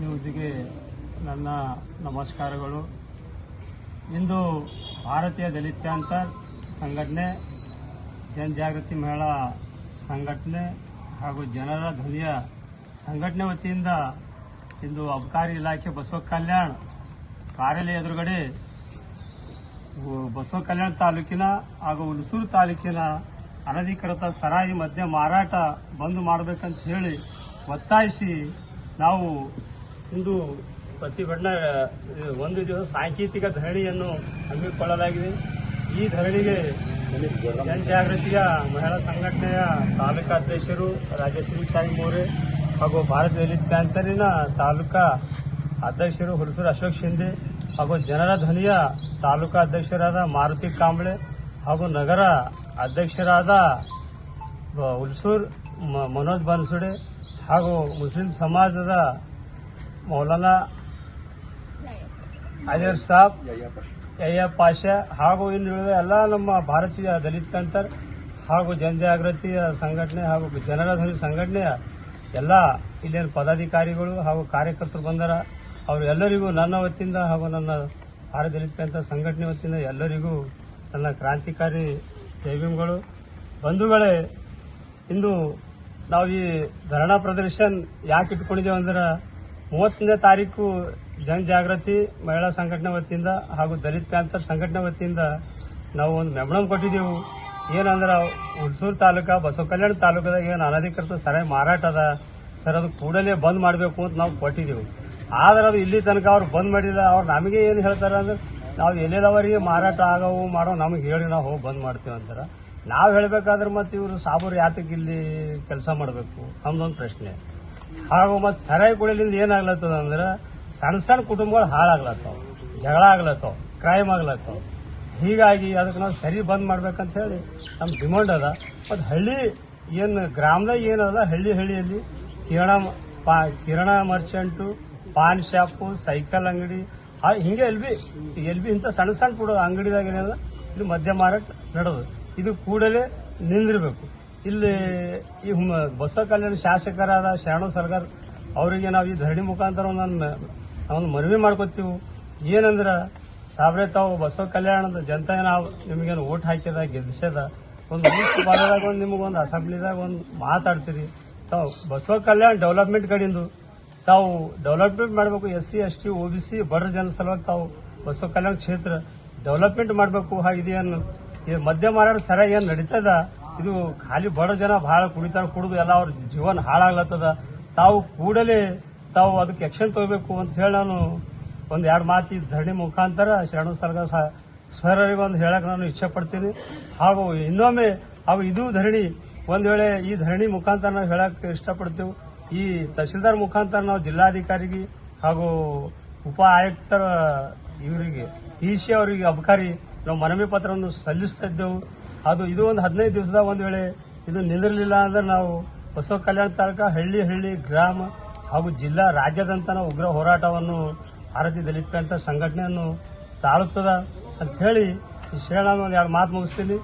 ನ್ಯೂಸ್ಗೆ ನನ್ನ ನಮಸ್ಕಾರಗಳು. ಇಂದು ಭಾರತೀಯ ದಲಿತ ಪ್ಯಾಂಥರ್ ಸಂಘಟನೆ, ಜನಜಾಗೃತಿ ಮೇಳ ಸಂಘಟನೆ ಹಾಗೂ ಜನರ ಧ್ವನಿಯ ಸಂಘಟನೆ ವತಿಯಿಂದ ಇಂದು ಅಬಕಾರಿ ಇಲಾಖೆ ಬಸವ ಕಲ್ಯಾಣ ಕಾರ್ಯಾಲಯ ಎದುರುಗಡೆ ಬಸವ ಕಲ್ಯಾಣ ತಾಲೂಕಿನ ಹಾಗೂ ಹುಣಸೂರು ತಾಲೂಕಿನ ಅನಧಿಕೃತ ಸರಾಯಿ ಮದ್ಯ ಮಾರಾಟ ಬಂದ್ ಮಾಡಬೇಕಂತ ಹೇಳಿ ಒತ್ತಾಯಿಸಿ ನಾವು ಇಂದು ಪ್ರತಿಭಟನಾ ಒಂದು ದಿವಸ ಸಾಂಕೇತಿಕ ಧರಣಿಯನ್ನು ಹಮ್ಮಿಕೊಳ್ಳಲಾಗಿದೆ. ಈ ಧರಣಿಗೆ ಜನಜಾಗೃತಿಯ ಮಹಿಳಾ ಸಂಘಟನೆಯ ತಾಲೂಕಾ ಅಧ್ಯಕ್ಷರು ರಾಜಶ್ರೀ ಚಾಯಿ ಮೋರೆ ಹಾಗೂ ಭಾರತ ದಲಿತ ಪ್ಯಾಂಥರಿನ ತಾಲೂಕಾ ಅಧ್ಯಕ್ಷರು ಹುಲಸೂರು ಅಶೋಕ್ ಶಿಂದೆ ಹಾಗೂ ಜನರ ಧ್ವನಿಯ ತಾಲೂಕಾ ಅಧ್ಯಕ್ಷರಾದ ಮಾರುತಿ ಕಾಂಬಳೆ ಹಾಗೂ ನಗರ ಅಧ್ಯಕ್ಷರಾದ ಹುಲ್ಸೂರ್ ಮನೋಜ್ ಬನ್ಸುಡೆ ಹಾಗೂ ಮುಸ್ಲಿಂ ಸಮಾಜದ ಮೌಲಾನಾ ಅಜರ್ ಸಾಬ್ ಯಯ್ಯ ಪಾಷಾ ಹಾಗೂ ಇನ್ನು ಉಳಿದ ಎಲ್ಲ ನಮ್ಮ ಭಾರತೀಯ ದಲಿತ ಕಂತರ್ ಹಾಗೂ ಜನಜಾಗೃತಿಯ ಸಂಘಟನೆ ಹಾಗೂ ಜನರ ಧ್ವನಿ ಸಂಘಟನೆಯ ಎಲ್ಲ ಇಲ್ಲಿನ ಪದಾಧಿಕಾರಿಗಳು ಹಾಗೂ ಕಾರ್ಯಕರ್ತರು ಬಂದರ. ಅವರೆಲ್ಲರಿಗೂ ನನ್ನ ವತಿಯಿಂದ ಹಾಗೂ ನನ್ನ ಭಾರತ ದಲಿತ ಕಂತ ಸಂಘಟನೆ ವತಿಯಿಂದ ಎಲ್ಲರಿಗೂ ನನ್ನ ಕ್ರಾಂತಿಕಾರಿ ಜೈಭೀಮ್ಗಳು. ಬಂಧುಗಳೇ ಇಂದು ನಾವು ಈ ಧರಣಾ ಪ್ರದರ್ಶನ್ ಯಾಕೆ ಇಟ್ಕೊಂಡಿದ್ದೇವೆ ಅಂದ್ರೆ ಮೂವತ್ತನೇ ತಾರೀಕು ಜನಜಾಗೃತಿ ಮಹಿಳಾ ಸಂಘಟನೆ ವತಿಯಿಂದ ಹಾಗೂ ದಲಿತ ಪ್ಯಾಂಥರ್ ಸಂಘಟನೆ ವತಿಯಿಂದ ನಾವು ಒಂದು ಮೆಮಣಮ್ ಕೊಟ್ಟಿದ್ದೆವು. ಏನಂದ್ರೆ ಹುಣಸೂರು ತಾಲೂಕು ಬಸವ ಕಲ್ಯಾಣ ತಾಲೂಕದಾಗ ಏನು ಅನಧಿಕೃತ ಸರಾಯಿ ಮಾರಾಟ ಅದ. ಸರ್, ಅದು ಕೂಡಲೇ ಬಂದ್ ಮಾಡಬೇಕು ಅಂತ ನಾವು ಕೊಟ್ಟಿದ್ದೆವು. ಆದ್ರೆ ಅದು ಇಲ್ಲಿ ತನಕ ಅವ್ರು ಬಂದ್ ಮಾಡಿಲ್ಲ. ಅವ್ರು ನಮಗೆ ಏನು ಹೇಳ್ತಾರೆ ಅಂದ್ರೆ, ನಾವು ಎಲ್ಲೆಲ್ಲವರಿಗೆ ಮಾರಾಟ ಆಗವು ಮಾಡೋ ನಮಗೆ ಹೇಳಿ ನಾವು ಹೋಗಿ ಬಂದ್ ಮಾಡ್ತೀವಿ ಅಂತಾರೆ. ನಾವು ಹೇಳಬೇಕಾದ್ರೆ ಮತ್ತೆ ಇವರು ಸಾಬೂರು ಯಾತಕ್ಕೆ ಇಲ್ಲಿ ಕೆಲಸ ಮಾಡಬೇಕು? ನಮ್ದೊಂದು ಪ್ರಶ್ನೆ. ಹಾಗೂ ಮತ್ತು ಸರಾಯಿ ಕುಡಿಯಲಿಂದ ಏನಾಗ್ಲತ್ತದ ಅಂದ್ರೆ ಸಣ್ಣ ಸಣ್ಣ ಕುಟುಂಬಗಳು ಹಾಳಾಗ್ಲತ್ತವು, ಜಗಳ ಆಗ್ಲತ್ತವ ಕ್ರೈಮ್ ಆಗ್ಲತ್ತವ. ಹೀಗಾಗಿ ಅದಕ್ಕೆ ನಾವು ಸರಿ ಬಂದ್ ಮಾಡ್ಬೇಕಂತ ಹೇಳಿ ನಮ್ಮ ಡಿಮಾಂಡ್ ಅದ. ಮತ್ತು ಹಳ್ಳಿ ಏನು ಗ್ರಾಮದಾಗ ಏನದ? ಹಳ್ಳಿ ಹಳ್ಳಿಯಲ್ಲಿ ಕಿರಣ ಪಾ, ಕಿರಣ ಮರ್ಚೆಂಟು ಪಾನ್ ಶಾಪು ಸೈಕಲ್ ಅಂಗಡಿ ಹಿಂಗೆ ಎಲ್ ಬಿ ಎಲ್ ಬಿ ಇಂಥ ಸಣ್ಣ ಸಣ್ಣ ಕೂಡ ಅಂಗಡಿದಾಗ ಏನದ? ಇದು ಮದ್ಯ ಮಾರಾಟ ನಡೆದು, ಇದು ಕೂಡಲೇ ನಿಂದಿರಬೇಕು. ಇಲ್ಲಿ ಈ ಹುಮ್ಮ ಬಸವ ಕಲ್ಯಾಣ ಶಾಸಕರಾದ ಶರಣು ಸರ್ಗಾರ್ ಅವರಿಗೆ ನಾವು ಈ ಧರಣಿ ಮುಖಾಂತರ ಒಂದು ಒಂದು ಮನವಿ ಮಾಡ್ಕೋತೀವಿ. ಏನಂದ್ರೆ ಸಾಬ್ರೆ ತಾವು ಬಸವ ಕಲ್ಯಾಣದ ಜನತೆ ನಾವು ನಿಮಗೇನು ಓಟ್ ಹಾಕಿದ, ಗೆದ್ಸದ, ಒಂದು ಮುನ್ಸಿಪಾಲ್ದಾಗ ಒಂದು ನಿಮಗೊಂದು ಅಸೆಂಬ್ಲಿದಾಗ ಒಂದು ಮಾತಾಡ್ತೀರಿ. ತಾವು ಬಸವ ಕಲ್ಯಾಣ ಡೆವಲಪ್ಮೆಂಟ್ ಕಡೆಯಿಂದ ತಾವು ಡೆವಲಪ್ಮೆಂಟ್ ಮಾಡಬೇಕು S C S T O B C ಬಡ ಜನ ಸಲುವಾಗಿ ತಾವು ಬಸವ ಕಲ್ಯಾಣ ಕ್ಷೇತ್ರ ಡೆವಲಪ್ಮೆಂಟ್ ಮಾಡಬೇಕು ಇದೇನು ಈ ಮದ್ಯ ಮಾರಾಟ ಸರಿಯಾಗಿ ಏನು ನಡೀತದ? ಇದು ಖಾಲಿ ಬಡ ಜನ ಭಾಳ ಕುಡಿತಾರ, ಕುಡಿದು ಎಲ್ಲ ಅವ್ರ ಜೀವನ ಹಾಳಾಗ್ಲತ್ತದ. ತಾವು ಕೂಡಲೇ ತಾವು ಅದಕ್ಕೆ ಎಕ್ಷನ್ ತಗೋಬೇಕು ಅಂತ ಹೇಳಿ ನಾನು ಒಂದು ಎರಡು ಮಾತು ಈ ಧರಣಿ ಮುಖಾಂತರ ಶರಣ ಸರ್ಗ ಸ್ವರರಿಗೆ ಒಂದು ಹೇಳಕ್ಕೆ ನಾನು ಇಚ್ಛೆ ಪಡ್ತೀನಿ. ಹಾಗೂ ಇನ್ನೊಮ್ಮೆ ಹಾಗೂ ಇದು ಧರಣಿ, ಒಂದು ವೇಳೆ ಈ ಧರಣಿ ಮುಖಾಂತರ ನಾವು ಹೇಳಕ್ಕೆ ಇಷ್ಟಪಡ್ತೇವೆ. ಈ ತಹಸೀಲ್ದಾರ್ ಮುಖಾಂತರ ನಾವು ಜಿಲ್ಲಾಧಿಕಾರಿಗೆ ಹಾಗೂ ಉಪ ಆಯುಕ್ತರ, ಇವರಿಗೆ ಟಿ ಸಿ ಅವರಿಗೆ ಅಬಕಾರಿ ನಾವು ಮನವಿ ಪತ್ರವನ್ನು ಸಲ್ಲಿಸ್ತಾ ಇದ್ದೆವು. ಅದು ಇದು ಒಂದು ಹದಿನೈದು ದಿವಸದ ಒಂದು ವೇಳೆ ಇದು ನಿಲ್ಲಿರಲಿಲ್ಲ ಅಂದ್ರೆ ನಾವು ಹೊಸ ಕಲ್ಯಾಣ ತಾಲೂಕ ಹಳ್ಳಿ ಹಳ್ಳಿ ಗ್ರಾಮ ಹಾಗೂ ಜಿಲ್ಲಾ ರಾಜ್ಯದಂತ ಉಗ್ರ ಹೋರಾಟವನ್ನು ಭಾರತೀಯ ದಲಿತ ಪ್ಯಾಂಥರ್ ಸಂಘಟನೆಯನ್ನು ತಾಳುತ್ತದ ಅಂತ ಹೇಳಿ ಈ ಒಂದು ಎರಡು ಮಾತು ಮುಗಿಸ್ತೀನಿ.